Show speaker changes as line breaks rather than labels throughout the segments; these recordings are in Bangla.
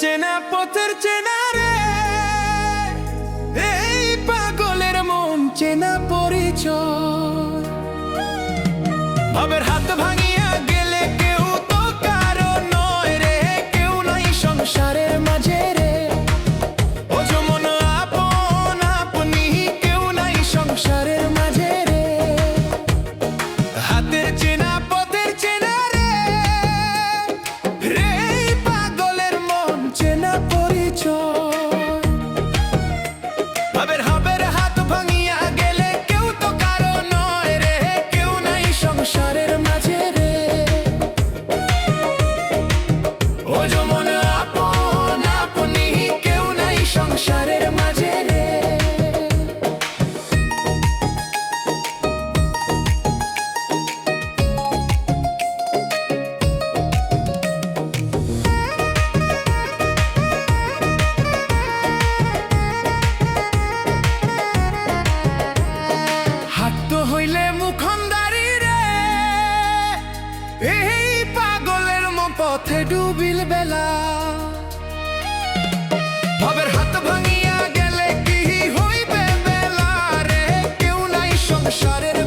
চেনা পথের চেনা রে। এই পাগলের মন চেনা পরিচয়। ভাবের হাত ভাঙ control. পথে ডুবিল বেলা। ভাবের হাত ভাঙিয়া গেলে কি হইবে বেলা রে? কেউ নাই সংসারের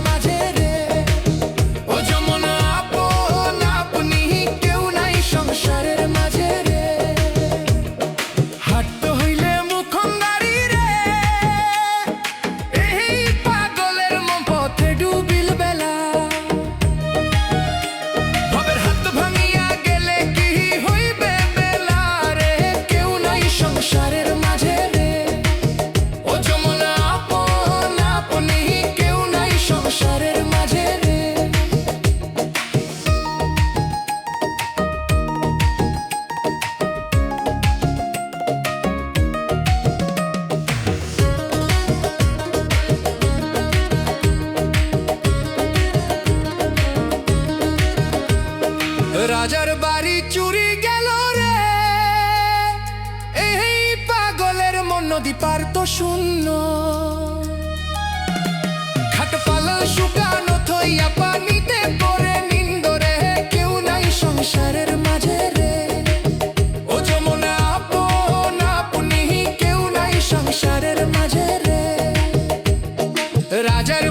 নদী পার তো শূন্য। শুকানো থইয়া পানিতে পরে নিন্দরে কেউ নাই সংসারের মাঝে কেউ নাই সংসারের মাঝে রাজার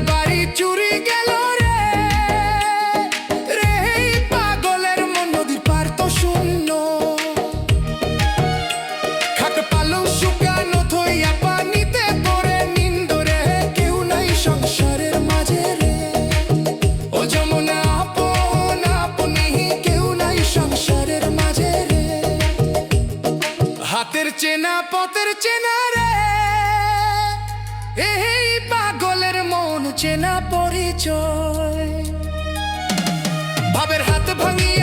চেনা পথের চেনা রে। এই পাগলের মন চেনা পরিচয়। ভাবের হাত ভাঙিয়ে